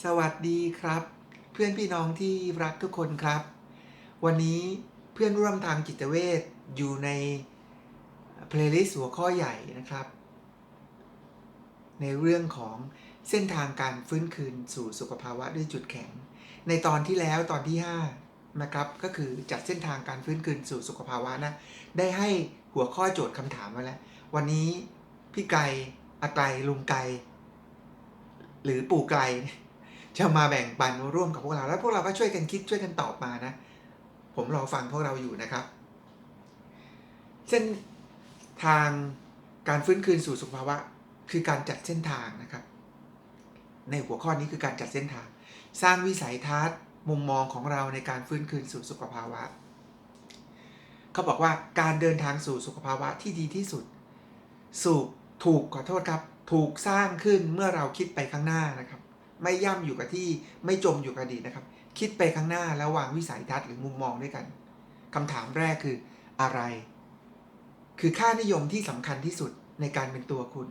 สวัสดีครับ เพื่อนพี่น้องที่รักทุกคนครับ วันนี้เพื่อนร่วมทางจิตเวชอยู่ในเพลย์ลิสต์หัวข้อใหญ่นะครับ ในเรื่องของเส้นทางการฟื้นคืนสู่สุขภาวะด้วยจุดแข็ง ในตอนที่แล้วตอนที่ 5 นะครับ ก็คือจัดเส้นทางการฟื้นคืนสู่สุขภาวะนะ ได้ให้หัวข้อโจทย์คำถามมาแล้ว วันนี้พี่ไก่อาไกลลุงไก่หรือปู่ไก่ จะมาแบ่งปันร่วมกับพวกเรา แล้วพวกเราก็ช่วยกันคิดช่วยกันตอบมานะ ผมรอฟังพวกเราอยู่นะครับ เส้นทางการฟื้นคืนสู่สุขภาวะ คือการจัดเส้นทางนะครับ ในหัวข้อนี้คือการจัดเส้นทาง สร้างวิสัยทัศน์มุมมองของเราในการฟื้นคืนสู่สุขภาวะ เขาบอกว่าการเดินทางสู่สุขภาวะที่ดีที่สุด สู่ถูกขอโทษครับ ถูกสร้างขึ้นเมื่อเราคิดไปข้างหน้านะครับ ไม่ย่ำอยู่กับที่ไม่จมอยู่กับอดีตนะครับ คิดไปข้างหน้าแล้ววางวิสัยทัศน์หรือมุมมองด้วยกันคำถามแรกคืออะไร คือค่านิยมที่สำคัญที่สุดในการเป็นตัวคุณ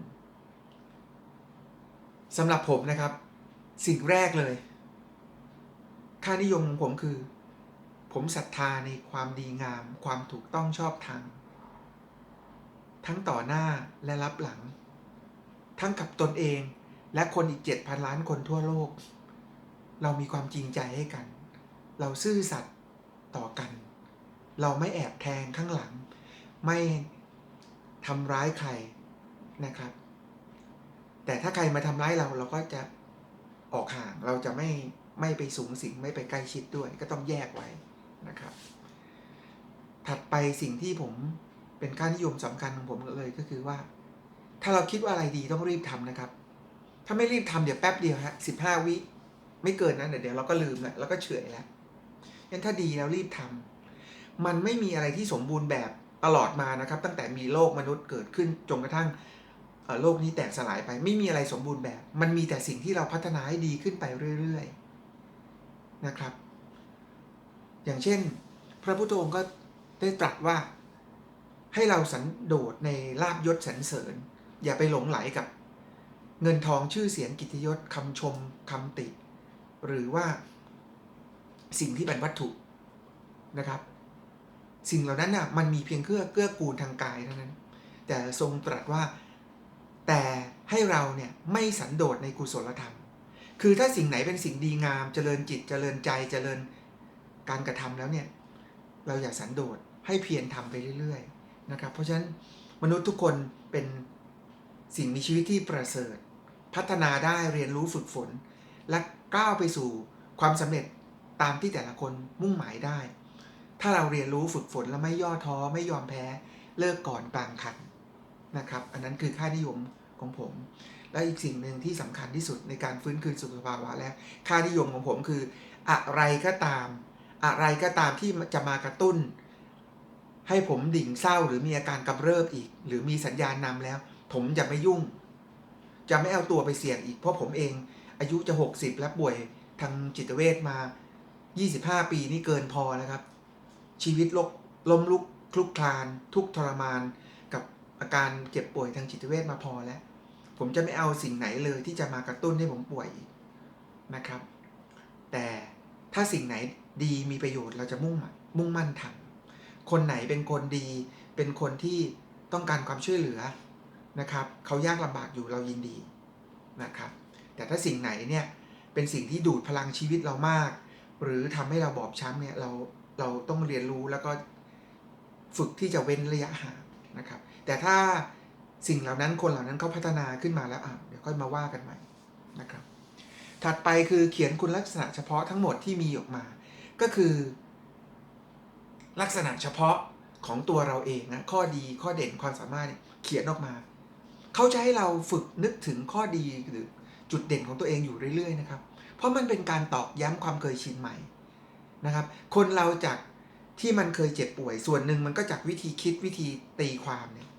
สำหรับผมนะครับ สิ่งแรกเลย ค่านิยมของผมคือ ผมศรัทธาในความดีงาม ความถูกต้องชอบธรรมทั้งต่อหน้าและรับหลัง ทั้งกับตนเอง และคนอีก 7,000 ล้านคนทั่วโลก เรามีความจริงใจให้กัน เราซื่อสัตย์ต่อกัน เราไม่แอบแทงข้างหลัง ไม่ทำร้ายใครนะครับ แต่ถ้าใครมาทำร้ายเราเราก็จะออกห่างเราจะไม่ไม่ไปสูงสิงไม่ไปใกล้ชิดด้วย ก็ต้องแยกไว้นะครับ ถัดไปสิ่งที่ผมเป็นค่านิยมสำคัญของผมเลยก็คือว่า ถ้าเราคิดว่าอะไรดีต้องรีบทำนะครับ ถ้าไม่รีบทำเดี๋ยวแป๊บเดียวฮะสิบห้าวิไม่เกินนั้นเดี๋ยวเราก็ลืมแล้วเราก็เฉยแล้วงั้นถ้าดีแล้วรีบทำมันไม่มีอะไรที่สมบูรณ์แบบตลอดมานะครับ ตั้งแต่มีโลกมนุษย์เกิดขึ้นจนกระทั่งโลกนี้แตกสลายไป ไม่มีอะไรสมบูรณ์แบบ มันมีแต่สิ่งที่เราพัฒนาให้ดีขึ้นไปเรื่อยๆนะครับ อย่างเช่น พระพุทธองค์ก็ได้ตรัสว่าให้เราสันโดษในลาบยศสรรเสริญ อย่าไปหลงไหลกับ เงินทองชื่อเสียงกิตยศคำชมคำติ หรือว่าสิ่งที่เป็นวัตถุนะครับ สิ่งเหล่านั้นน่ะมันมีเพียงเกื้อเกื้อกูลทางกายเท่านั้น แต่ทรงตรัสว่าแต่ให้เราเนี่ยไม่สันโดษในกุศลธรรม คือถ้าสิ่งไหนเป็นสิ่งดีงามเจริญจิตเจริญใจเจริญการกระทำแล้วเนี่ยเราอย่าสันโดษให้เพียรทำไปเรื่อยๆนะครับ เพราะฉะนั้นมนุษย์ทุกคนเป็นสิ่งมีชีวิตที่ประเสริฐ พัฒนาได้เรียนรู้ฝึกฝน และก้าวไปสู่ความสำเร็จตามที่แต่ละคนมุ่งหมายได้ ถ้าเราเรียนรู้ฝึกฝนและไม่ย่อท้อไม่ยอมแพ้เลิกก่อนกลางคันนะครับ อันนั้นคือค่านิยมของผม และอีกสิ่งหนึ่งที่สำคัญที่สุดในการฟื้นคืนสุขภาวะและค่านิยมของผมคือ อะไรก็ตาม อะไรก็ตามที่จะมากระตุ้น ให้ผมดิ่งเศร้าหรือมีอาการกำเริบอีก หรือมีสัญญาณนำแล้ว ผมจะไม่ยุ่ง จะไม่เอาตัวไปเสี่ยงอีก เพราะผมเองอายุจะ 60 แล้วป่วยทางจิตเวชมา 25 ปีนี่เกินพอแล้วครับ ชีวิตลกล้มลุกคลุกคลาน ทุกทรมาน กับอาการเจ็บป่วยทางจิตเวชมาพอแล้ว ผมจะไม่เอาสิ่งไหนเลยที่จะมากระตุ้นให้ผมป่วยอีกนะครับ แต่ถ้าสิ่งไหนดีมีประโยชน์เราจะมุ่งมุ่งมั่นทำคนไหนเป็นคนดี เป็นคนที่ต้องการความช่วยเหลือ นะครับเขายากลำบากอยู่เรายินดีนะครับ แต่ถ้าสิ่งไหนเนี่ยเป็นสิ่งที่ดูดพลังชีวิตเรามาก หรือทำให้เราบอบช้ำเนี่ยเราเราต้องเรียนรู้แล้วก็ฝึกที่จะเว้นระยะห่างนะครับ แต่ถ้าสิ่งเหล่านั้นคนเหล่านั้นเขาพัฒนาขึ้นมาแล้วอะเดี๋ยวค่อยมาว่ากันใหม่นะครับ ถัดไปคือเขียนคุณลักษณะเฉพาะทั้งหมดที่มีออกมา ก็คือ ลักษณะเฉพาะของตัวเราเองนะข้อดีข้อเด่นความสามารถเนี่ยเขียนออกมา เขาจะให้เราฝึกนึกถึงข้อดีหรือจุดเด่นของตัวเองอยู่เรื่อยๆนะครับ เพราะมันเป็นการตอกย้ำความเคยชินใหม่นะครับ คนเราจากที่มันเคยเจ็บป่วยส่วนหนึ่งมันก็จากวิธีคิดวิธีตีความเนี่ย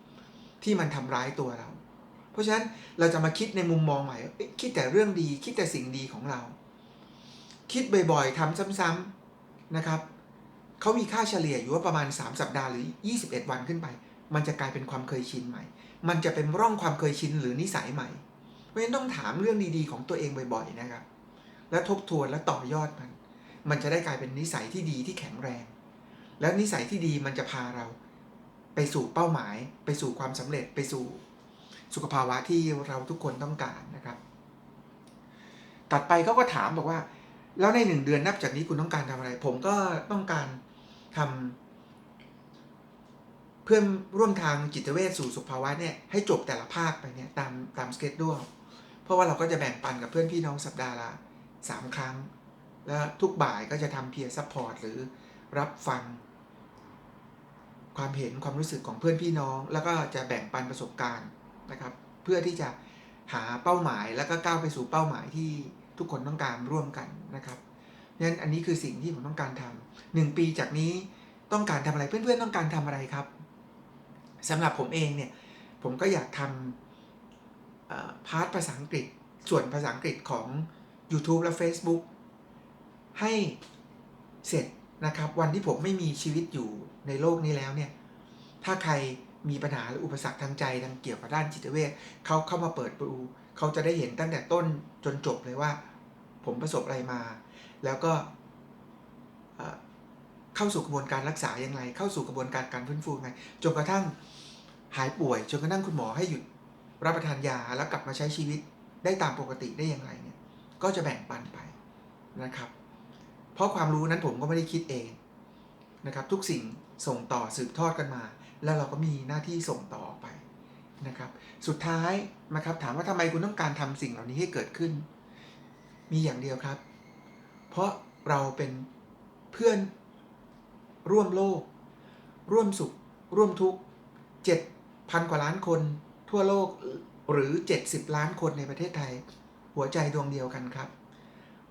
ที่มันทำร้ายตัวเรา เพราะฉะนั้นเราจะมาคิดในมุมมองใหม่ คิดแต่เรื่องดี คิดแต่สิ่งดีของเรา คิดบ่อยๆทำซ้ำๆนะครับเขามีค่าเฉลี่ยอยู่ว่าประมาณ 3 สัปดาห์หรือ 21 วันขึ้นไป มันจะกลายเป็นความเคยชินใหม่ มันจะเป็นร่องความเคยชินหรือนิสัยใหม่ เพราะฉะนั้นต้องถามเรื่องดีๆของตัวเองบ่อยๆนะครับ แล้วทบทวนและต่อยอดมัน มันจะได้กลายเป็นนิสัยที่ดีที่แข็งแรง แล้วนิสัยที่ดีมันจะพาเรา ไปสู่เป้าหมาย ไปสู่ความสำเร็จไปสู่สุขภาวะที่เราทุกคนต้องการนะครับ ตัดไปเขาก็ถามบอกว่า แล้วในหนึ่งเดือนนับจากนี้คุณต้องการทำอะไร ผมก็ต้องการทำเพื่อนร่วมทางจิตเวชสู่สุขภาวะเนี่ยให้จบแต่ละภาคไปเนี่ยตามตามสเกจด้วยเพราะว่าเราก็จะแบ่งปันกับเพื่อนพี่น้องสัปดาห์ละสามครั้ง แล้วทุกบ่ายก็จะทำเพียร์ซัพพอร์ตหรือรับฟัง ความเห็นความรู้สึกของเพื่อนพี่น้อง แล้วก็จะแบ่งปันประสบการณ์นะครับ เพื่อที่จะหาเป้าหมายแล้วก็ก้าวไปสู่เป้าหมายที่ทุกคนต้องการร่วมกันนะครับนั้นอันนี้คือสิ่งที่ผมต้องการทำหนึ่งปีจากนี้ต้องการทำอะไรเพื่อนๆต้องการทำอะไรครับ สำหรับผมเองเนี่ยผมก็อยากทำพาร์ทภาษาอังกฤษส่วนภาษาอังกฤษของ YouTube และ Facebook ให้เสร็จนะครับ วันที่ผมไม่มีชีวิตอยู่ในโลกนี้แล้วเนี่ย ถ้าใครมีปัญหาหรืออุปสรรคทางใจทางเกี่ยวกับด้านจิตเวชเขาเข้ามาเปิดดูเขาจะได้เห็นตั้งแต่ต้นจนจบเลยว่า ผมประสบอะไรมา แล้วก็ เข้าสู่กระบวนการรักษาอย่างไร เข้าสู่กระบวนการการฟื้นฟูยังไงจนกระทั่งหายป่วยจนกระทั่งคุณหมอให้หยุดรับประทานยาแล้วกลับมาใช้ชีวิตได้ตามปกติได้อย่างไรเนี่ยก็จะแบ่งปันไปนะครับ เพราะความรู้นั้นผมก็ไม่ได้คิดเองนะครับ ทุกสิ่งส่งต่อสืบทอดกันมา แล้วเราก็มีหน้าที่ส่งต่อไปนะครับ สุดท้ายนะครับถามว่าทำไมคุณต้องการทำสิ่งเหล่านี้ให้เกิดขึ้น มีอย่างเดียวครับ เพราะเราเป็นเพื่อน ร่วมโลก ร่วมสุข ร่วมทุกข์เจ็ดพันกว่าล้านคน ทั่วโลกหรือ 70 ล้านคนในประเทศไทย หัวใจดวงเดียวกันครับ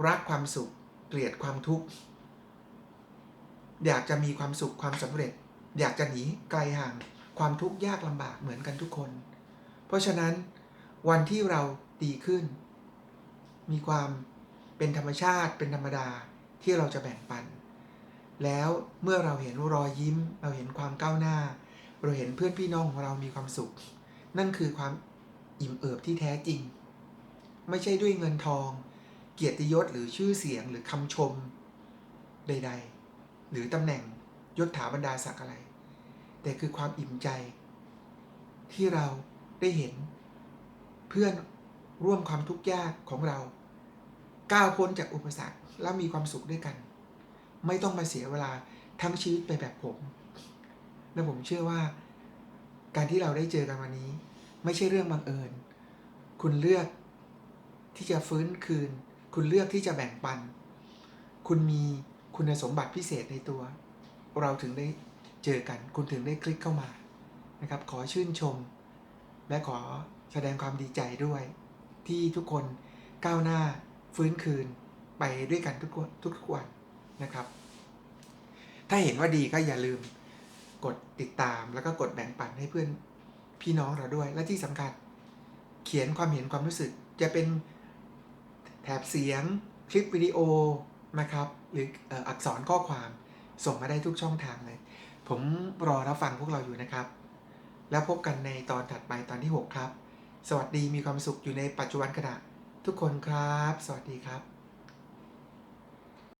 รักความสุข เกลียดความทุกข์ อยากจะมีความสุขความสำเร็จ อยากจะหนีไกลห่างความทุกข์ยากลำบากเหมือนกันทุกคน เพราะฉะนั้นวันที่เราดีขึ้น มีความเป็นธรรมชาติเป็นธรรมดาที่เราจะแบ่งปัน แล้วเมื่อเราเห็นรอยยิ้ม เราเห็นความก้าวหน้า เราเห็นเพื่อนพี่น้องของเรามีความสุข นั่นคือความอิ่มเอิบที่แท้จริง ไม่ใช่ด้วยเงินทอง เกียรติยศหรือชื่อเสียงหรือคำชม ใด ๆ หรือตำแหน่งยศถาบรรดาศักดิ์อะไร แต่คือความอิ่มใจ ที่เราได้เห็น เพื่อนร่วมความทุกข์ยากของเรา ก้าวพ้นจากอุปสรรคแล้วมีความสุขด้วยกัน ไม่ต้องมาเสียเวลาทั้งชีวิตไปแบบผม และผมเชื่อว่า การที่เราได้เจอกันวันนี้ ไม่ใช่เรื่องบังเอิญ คุณเลือกที่จะฟื้นคืน คุณเลือกที่จะแบ่งปัน คุณมีคุณสมบัติพิเศษในตัว เราถึงได้เจอกัน คุณถึงได้คลิกเข้ามานะครับ ขอชื่นชม และขอแสดงความดีใจด้วย ที่ทุกคนก้าวหน้าฟื้นคืนไปด้วยกันทุกคนทุกๆวัน นะครับ ถ้าเห็นว่าดีก็อย่าลืมกดติดตามแล้วก็กดแบ่งปันให้เพื่อนพี่น้องเราด้วย และที่สำคัญ เขียนความเห็นความรู้สึก จะเป็นแถบเสียง คลิปวิดีโอนะครับ หรืออักษรข้อความส่งมาได้ทุกช่องทางเลย ผมรอรับฟังพวกเราอยู่นะครับ แล้วพบกันในตอนถัดไปตอนที่ 6 ครับ สวัสดีมีความสุขอยู่ในปัจจุบันขณะทุกคนครับ สวัสดีครับ